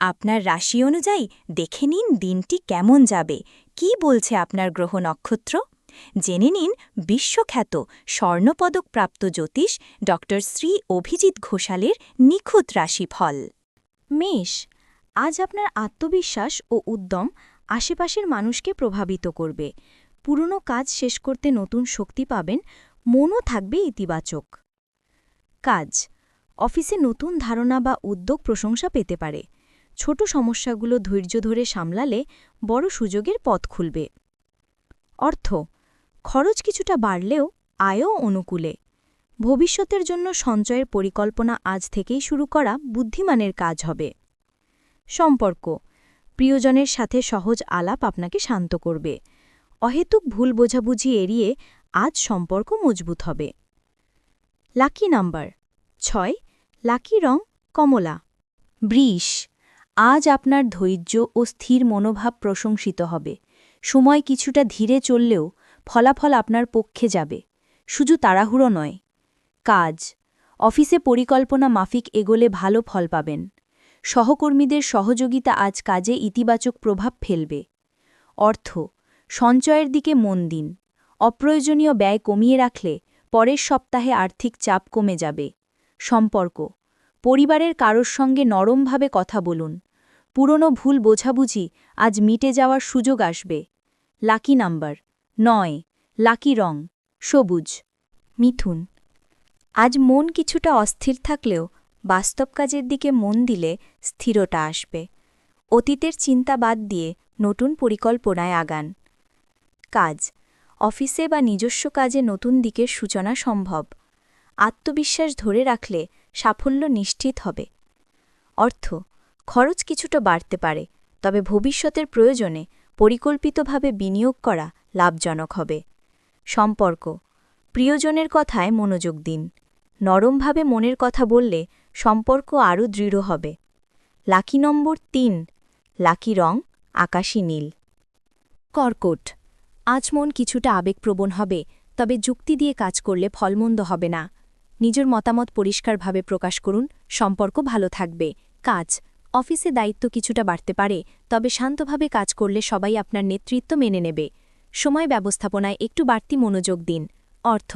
আপনার রাশি অনুযায়ী দেখে নিন দিনটি কেমন যাবে। কি বলছে আপনার গ্রহ নক্ষত্র? জেনে নিন বিশ্বখ্যাত স্বর্ণপদকপ্রাপ্ত জ্যোতিষ ড শ্রী অভিজিৎ ঘোষালের নিখুঁত রাশিফল। মেষ, আজ আপনার আত্মবিশ্বাস ও উদ্যম আশেপাশের মানুষকে প্রভাবিত করবে। পুরনো কাজ শেষ করতে নতুন শক্তি পাবেন, মনও থাকবে ইতিবাচক। কাজ, অফিসে নতুন ধারণা বা উদ্যোগ প্রশংসা পেতে পারে। ছোট সমস্যাগুলো ধৈর্য ধরে সামলালে বড় সুযোগের পথ খুলবে। অর্থ, খরচ কিছুটা বাড়লেও আয়ও অনুকূলে। ভবিষ্যতের জন্য সঞ্চয়ের পরিকল্পনা আজ থেকেই শুরু করা বুদ্ধিমানের কাজ হবে। সম্পর্ক, প্রিয়জনের সাথে সহজ আলাপ আপনাকে শান্ত করবে। অহেতুক ভুল বোঝাবুঝি এড়িয়ে আজ সম্পর্ক মজবুত হবে। লাকি নাম্বার, ছয়, লাকি রং কমলা। বৃষ আজ আপনার ধৈর্য ও স্থির মনোভাব প্রশংসিত হবে। সময় কিছুটা ধীরে চললেও ফলাফল আপনার পক্ষে যাবে। শুধু তাড়াহুড়ো নয়। কাজ। অফিসে পরিকল্পনা মাফিক এগোলে ভালো ফল পাবেন। সহকর্মীদের সহযোগিতা আজ কাজে ইতিবাচক প্রভাব ফেলবে। অর্থ। সঞ্চয়ের দিকে মন দিন। অপ্রয়োজনীয় ব্যয় কমিয়ে রাখলে পরের সপ্তাহে আর্থিক চাপ কমে যাবে। সম্পর্ক। পরিবারের কারোর সঙ্গে নরমভাবে কথা বলুন। পুরনো ভুল বোঝাবুঝি আজ মিটে যাওয়ার সুযোগ আসবে। লাকি নাম্বার নয়। লাকি রং সবুজ। মিথুন আজ মন কিছুটা অস্থির থাকলেও বাস্তব কাজের দিকে মন দিলে স্থিরতা আসবে। অতীতের চিন্তা বাদ দিয়ে নতুন পরিকল্পনায় আগান। কাজ অফিসে বা নিজস্ব কাজে নতুন দিকের সূচনা সম্ভব। আত্মবিশ্বাস ধরে রাখলে সাফল্য নিশ্চিত হবে। অর্থ খরচ কিছুটা বাড়তে পারে, তবে ভবিষ্যতের প্রয়োজনে পরিকল্পিতভাবে বিনিয়োগ করা লাভজনক হবে। সম্পর্ক, প্রিয়জনের কথায় মনোযোগ দিন। নরমভাবে মনের কথা বললে সম্পর্ক আরও দৃঢ় হবে। লাকি নম্বর তিন, লাকি রং, আকাশী নীল। কর্কট, আজ মন কিছুটা আবেগপ্রবণ হবে, তবে যুক্তি দিয়ে কাজ করলে ফলমন্দ হবে না। নিজের মতামত পরিষ্কারভাবে প্রকাশ করুন, সম্পর্ক ভালো থাকবে। কাজ অফিসে দায়িত্ব কিছুটা বাড়তে পারে, তবে শান্তভাবে কাজ করলে সবাই আপনার নেতৃত্ব মেনে নেবে। সময় ব্যবস্থাপনায় একটু বাড়তি মনোযোগ দিন। অর্থ,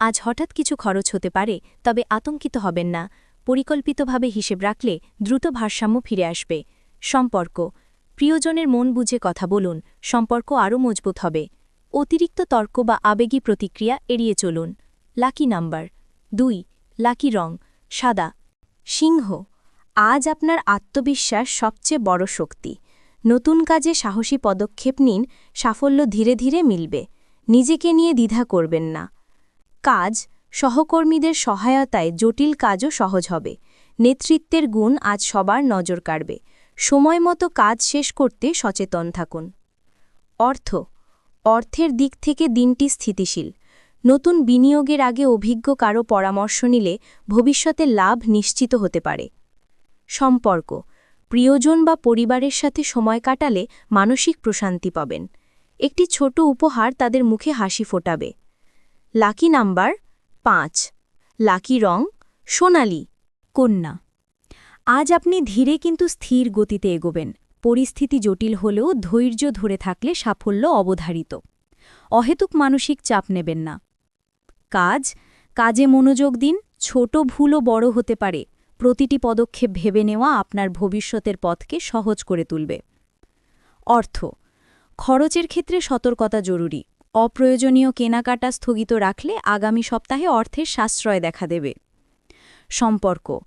আজ হঠাৎ কিছু খরচ হতে পারে, তবে আতঙ্কিত হবেন না। পরিকল্পিতভাবে হিসেব রাখলে দ্রুত ভারসাম্য ফিরে আসবে। সম্পর্ক, প্রিয়জনের মন বুঝে কথা বলুন, সম্পর্ক আরও মজবুত হবে। অতিরিক্ত তর্ক বা আবেগী প্রতিক্রিয়া এড়িয়ে চলুন। লাকি নাম্বার, দুই, লাকি রং, সাদা। সিংহ আজ আপনার আত্মবিশ্বাস সবচেয়ে বড় শক্তি। নতুন কাজে সাহসী পদক্ষেপ নিন, সাফল্য ধীরে ধীরে মিলবে। নিজেকে নিয়ে দ্বিধা করবেন না। কাজ, সহকর্মীদের সহায়তায় জটিল কাজও সহজ হবে। নেতৃত্বের গুণ আজ সবার নজর কাড়বে। সময় মতো কাজ শেষ করতে সচেতন থাকুন। অর্থ, অর্থের দিক থেকে দিনটি স্থিতিশীল। নতুন বিনিয়োগের আগে অভিজ্ঞ কারও পরামর্শ নিলে ভবিষ্যতে লাভ নিশ্চিত হতে পারে। সম্পর্ক। প্রিয়জন বা পরিবারের সাথে সময় কাটালে মানসিক প্রশান্তি পাবেন। একটি ছোট উপহার তাদের মুখে হাসি ফোটাবে। লাকি নাম্বার পাঁচ। লাকি রং সোনালি, কন্যা। আজ আপনি ধীরে কিন্তু স্থির গতিতে এগোবেন। পরিস্থিতি জটিল হলেও ধৈর্য ধরে থাকলে সাফল্য অবধারিত। অহেতুক মানসিক চাপ নেবেন না। কাজ, কাজে মনোযোগ দিন। ছোট ভুলও বড় হতে পারে। প্রতিটি পদক্ষেপ ভেবে নেওয়া আপনার ভবিষ্যতের পথকে সহজ করে তুলবে। অর্থ, খরচের ক্ষেত্রে সতর্কতা জরুরি। অপ্রয়োজনীয় কেনাকাটা স্থগিত রাখলে আগামী সপ্তাহে অর্থের সাশ্রয় দেখা দেবে। সম্পর্ক,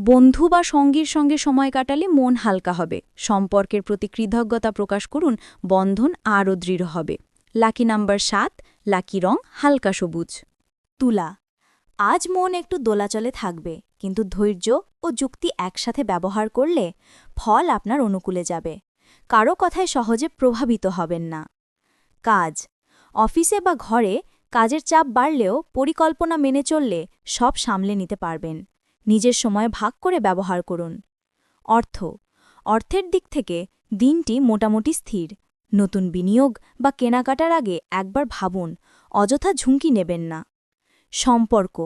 বন্ধু বা সঙ্গীর সঙ্গে সময় কাটালে মন হালকা হবে। সম্পর্কের প্রতি কৃতজ্ঞতা প্রকাশ করুন, বন্ধন আরও দৃঢ় হবে। লাকি নাম্বার সাত, লাকি রং হালকা সবুজ। তুলা, আজ মন একটু দোলাচলে থাকবে। কিন্তু ধৈর্য ও যুক্তি একসাথে ব্যবহার করলে ফল আপনার অনুকূলে যাবে। কারও কথায় সহজে প্রভাবিত হবেন না। কাজ। অফিসে বা ঘরে কাজের চাপ বাড়লেও পরিকল্পনা মেনে চললে সব সামলে নিতে পারবেন। নিজের সময় ভাগ করে ব্যবহার করুন। অর্থ। অর্থের দিক থেকে দিনটি মোটামুটি স্থির। নতুন বিনিয়োগ বা কেনাকাটার আগে একবার ভাবুন, অযথা ঝুঁকি নেবেন না। সম্পর্ক।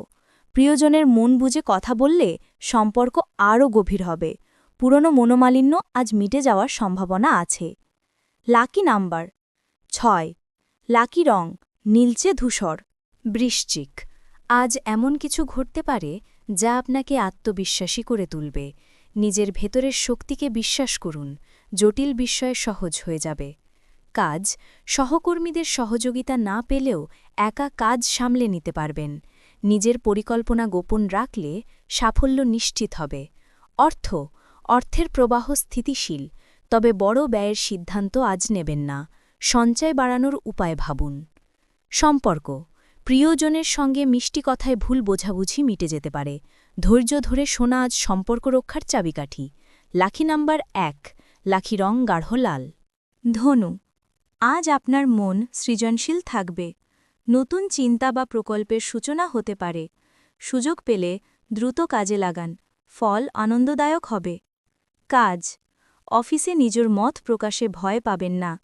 প্রিয়জনের মন বুঝে কথা বললে সম্পর্ক আরও গভীর হবে। পুরনো মনোমালিন্য আজ মিটে যাওয়ার সম্ভাবনা আছে। লাকি নাম্বার ছয়। লাকি রং, নীলচে ধূসর, বৃশ্চিক। আজ এমন কিছু ঘটতে পারে যা আপনাকে আত্মবিশ্বাসী করে তুলবে। নিজের ভেতরের শক্তিকে বিশ্বাস করুন, জটিল বিষয় সহজ হয়ে যাবে। কাজ, সহকর্মীদের সহযোগিতা না পেলেও একা কাজ সামলে নিতে পারবেন। নিজের পরিকল্পনা গোপন রাখলে সাফল্য নিশ্চিত হবে। অর্থ, অর্থের প্রবাহ স্থিতিশীল, তবে বড় ব্যয়ের সিদ্ধান্ত আজ নেবেন না। সঞ্চয় বাড়ানোর উপায় ভাবুন। সম্পর্ক, প্রিয়জনের সঙ্গে মিষ্টি কথায় ভুল বোঝাবুঝি মিটে যেতে পারে। ধৈর্য ধরে শোনা আজ সম্পর্ক রক্ষার চাবিকাঠি। লাখি নাম্বার এক লাখি রং গাঢ় লাল। ধনু, আজ আপনার মন সৃজনশীল থাকবে। নতুন চিন্তা বা প্রকল্পের সূচনা হতে পারে। সুযোগ পেলে দ্রুত কাজে লাগান। ফল আনন্দদায়ক হবে। কাজ। অফিসে নিজের মত প্রকাশে ভয় পাবেন না।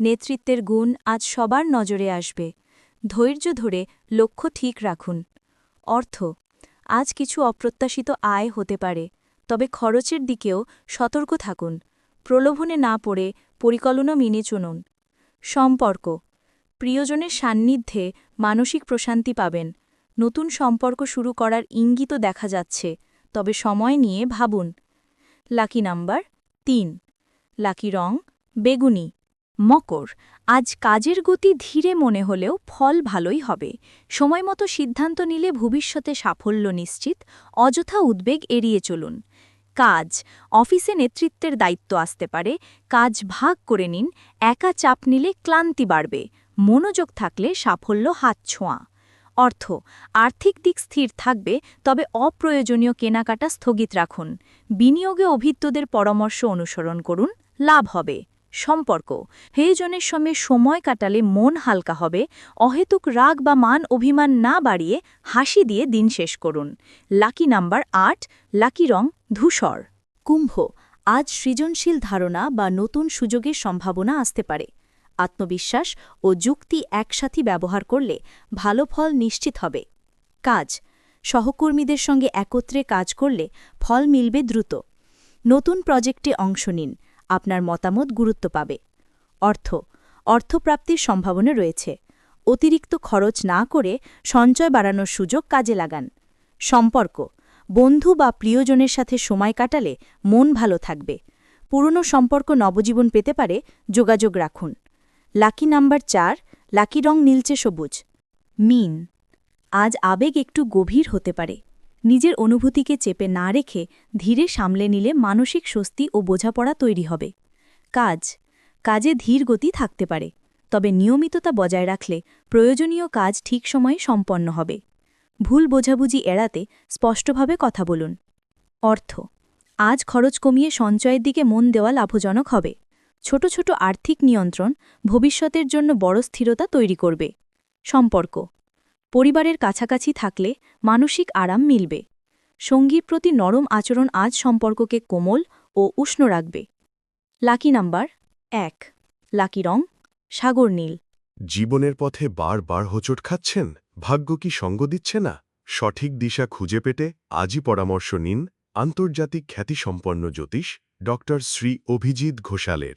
নেতৃত্বের গুণ আজ সবার নজরে আসবে। ধৈর্য ধরে লক্ষ্য ঠিক রাখুন। অর্থ। আজ কিছু অপ্রত্যাশিত আয় হতে পারে। তবে খরচের দিকেও সতর্ক থাকুন। প্রলোভনে না পড়ে পরিকল্পনা মেনে চলুন। সম্পর্ক। প্রিয়জনের সান্নিধ্যে মানসিক প্রশান্তি পাবেন। নতুন সম্পর্ক শুরু করার ইঙ্গিতও দেখা যাচ্ছে, তবে সময় নিয়ে ভাবুন। লাকি নাম্বার তিন। লাকি রং বেগুনি। মকর। আজ কাজের গতি ধীরে মনে হলেও ফল ভালোই হবে। সময়মতো সিদ্ধান্ত নিলে ভবিষ্যতে সাফল্য নিশ্চিত, অযথা উদ্বেগ এড়িয়ে চলুন। কাজ। অফিসে নেতৃত্বের দায়িত্ব আসতে পারে। কাজ ভাগ করে নিন। একা চাপ নিলে ক্লান্তি বাড়বে। মনোযোগ থাকলে সাফল্য হাত ছোঁয়া। অর্থ, আর্থিক দিক স্থির থাকবে, তবে অপ্রয়োজনীয় কেনাকাটা স্থগিত রাখুন। বিনিয়োগে অভিজ্ঞদের পরামর্শ অনুসরণ করুন, লাভ হবে। সম্পর্ক হেয়জনের সঙ্গে সময় কাটালে মন হালকা হবে, অহেতুক রাগ বা মান অভিমান না বাড়িয়ে হাসি দিয়ে দিন শেষ করুন। লাকি নাম্বার আট, লাকি রং, ধূসর। কুম্ভ, আজ সৃজনশীল ধারণা বা নতুন সুযোগের সম্ভাবনা আসতে পারে। আত্মবিশ্বাস ও যুক্তি একসাথে ব্যবহার করলে ভালো ফল নিশ্চিত হবে। কাজ সহকর্মীদের সঙ্গে একত্রে কাজ করলে ফল মিলবে দ্রুত। নতুন প্রজেক্টে অংশ নিন, আপনার মতামত গুরুত্ব পাবে। অর্থ অর্থপ্রাপ্তির সম্ভাবনা রয়েছে। অতিরিক্ত খরচ না করে সঞ্চয় বাড়ানোর সুযোগ কাজে লাগান। সম্পর্ক বন্ধু বা প্রিয়জনের সাথে সময় কাটালে মন ভালো থাকবে। পুরনো সম্পর্ক নবজীবন পেতে পারে যোগাযোগ রাখুন। লাকি নাম্বার চার, লাকি রং নীলচে সবুজ। মিন, আজ আবেগ একটু গভীর হতে পারে। নিজের অনুভূতিকে চেপে না রেখে ধীরে সামলে নিলে মানসিক স্বস্তি ও বোঝাপড়া তৈরি হবে। কাজ, কাজে ধীর গতি থাকতে পারে, তবে নিয়মিততা বজায় রাখলে প্রয়োজনীয় কাজ ঠিক সময়ে সম্পন্ন হবে। ভুল বোঝাবুঝি এড়াতে স্পষ্টভাবে কথা বলুন। অর্থ, আজ খরচ কমিয়ে সঞ্চয়ের দিকে মন দেওয়া লাভজনক হবে। ছোট ছোট আর্থিক নিয়ন্ত্রণ ভবিষ্যতের জন্য বড় স্থিরতা তৈরি করবে। সম্পর্ক পরিবারের কাছাকাছি থাকলে মানসিক আরাম মিলবে। সঙ্গীর প্রতি নরম আচরণ আজ সম্পর্ককে কোমল ও উষ্ণ রাখবে। লাকি নাম্বার এক। লাকি রং সাগর নীল। জীবনের পথে বারবার হোঁচট খাচ্ছেন, ভাগ্য কি সঙ্গ দিচ্ছে না? সঠিক দিশা খুঁজে পেতে আজই পরামর্শ নিন আন্তর্জাতিক খ্যাতিসম্পন্ন জ্যোতিষ ড শ্রী অভিজিৎ ঘোষালের।